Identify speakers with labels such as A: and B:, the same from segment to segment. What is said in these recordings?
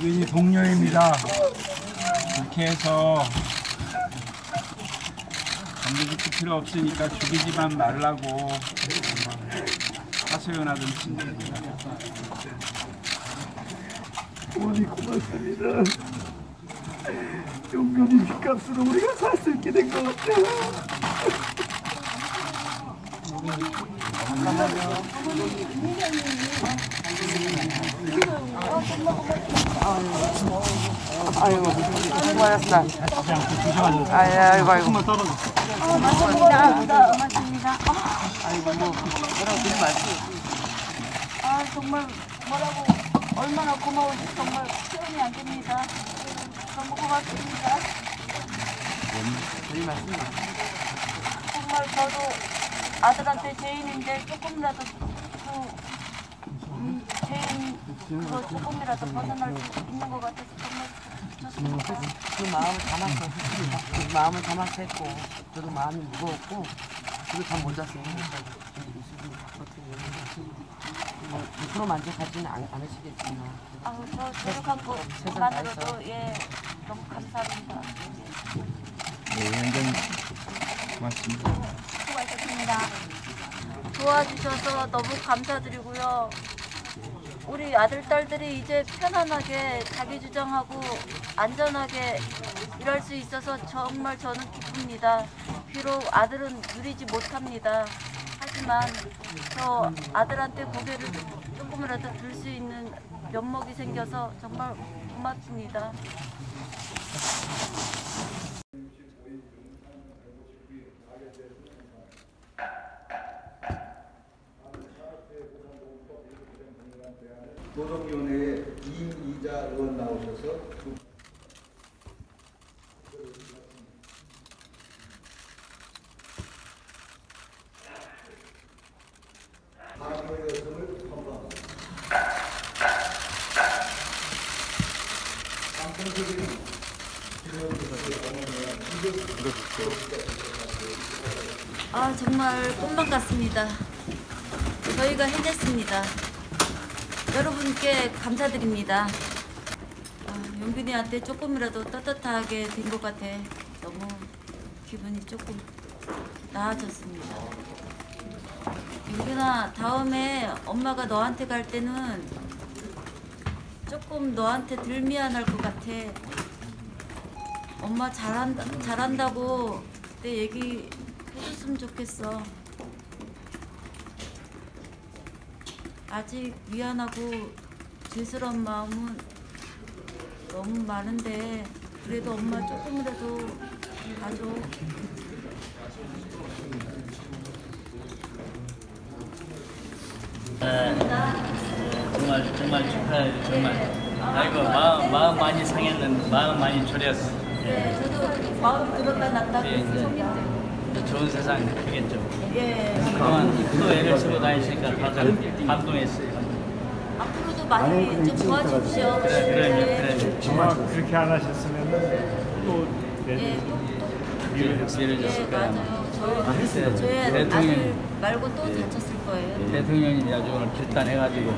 A: 윤균이 동료입니다. 그렇게 해서 감기 필요 없으니까 죽이지만 말라고 하소연하던 친구입니다.
B: 어머니 고맙습니다. 용돈이 빚값으로 우리가 살 수 있게 된 것 같아요.
C: 아이고 수고하셨다. 아이고 아이고 아이고.
D: 고맙습니다. 고맙습니다.
C: 아이고 뭐 뭐라고 드릴 말씀.
D: 아 정말 뭐라고 얼마나 고마운지 정말 표현이 안 됩니다. 너무 고맙습니다.
C: 드릴 말씀.
D: 정말 저도 아들한테 죄인인데 조금이라도 그 음, 그거 조금이라도 벗어날 수 있는 것 같아서 정말 좋습니다.
C: 그 마음을 했습니다. 그 마음을 담아서 했고 저도 마음이 무거웠고 그리고 잠못 잤어요. 뭐100% 만족하지는 않, 않으시겠지만
D: 아우 저 노력한 것만으로도 예 너무 감사합니다.
A: 네, 현장 고맙습니다.
D: 수고하셨습니다. 도와주셔서 너무 감사드리고요. 우리 아들, 딸들이 이제 편안하게 자기 주장하고 안전하게 일할 수 있어서 정말 저는 기쁩니다. 비록 아들은 누리지 못합니다. 하지만 저 아들한테 고개를 조금이라도 들 수 있는 면목이 생겨서 정말 고맙습니다.
E: 노동위원회에 이이자 의원 나오셔서.
D: 아 정말 꿈만 같습니다. 저희가 해냈습니다. 여러분께 감사드립니다. 아, 용균이한테 조금이라도 떳떳하게 된 것 같아 너무 기분이 조금 나아졌습니다. 용균아 다음에 엄마가 너한테 갈 때는 조금 너한테 덜 미안할 것 같아. 엄마 잘한다 잘한다고 내 얘기 해줬으면 좋겠어. 아직 미안하고 죄스러운 마음은 너무 많은데 그래도 엄마 조금이라도 봐줘.
F: 정말 정말 축하해요 정말 아이고 마음 마음 많이 상했는 마음 많이 졸였어
D: 네, 저도 마음 들었다 놨다
F: 예, 이제
D: 손님들.
F: 좋은 세상 되겠죠.
D: 예.
F: 그동안 또 애를 쓰고 다니시니까 다들 감동했어요.
D: 앞으로도 많이 좀 도와주십시오.
F: 그래 그럼요 그럼요
A: 아마 그렇게 안 하셨으면 또
D: 예,
F: 밀어줬을
D: 예,
F: 거야
D: 맞아요. 저희, 저희 아들
F: 대통령.
D: 말고 또 다쳤을 거예요.
F: 대통령이 아주 오늘 결단해가지고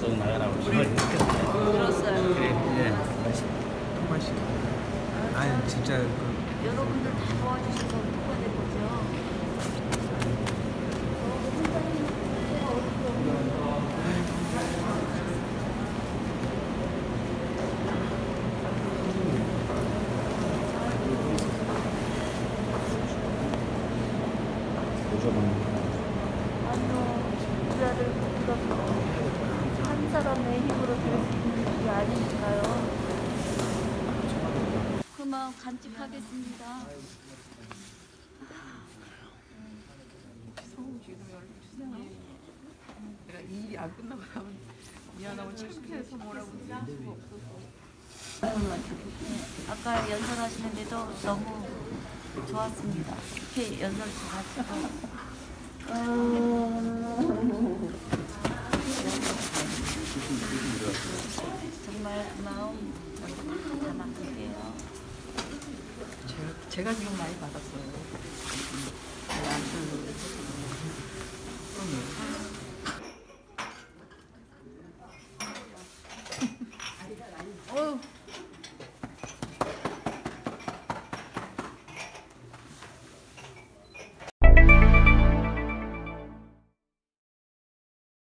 F: 속 나가라고
D: 들었어요.
F: 그래 예.
A: 아니 진짜
D: 여러분들 다 도와주셔서 뭐가 된 거죠? 한 사람의 힘으로 될 수 있는 일이 아니니까요. 그 마음 간직하겠습니다.
C: 내가 이 일이 안 끝나고 나면 미안하고 창피해서 뭐라고 할 수가 없어서
D: 아까 연설하시는데도 너무 좋았습니다. 이렇게 연설 잘하시고. 정말 마음 담아볼게요.
C: 제가 지금 많이 받았어요.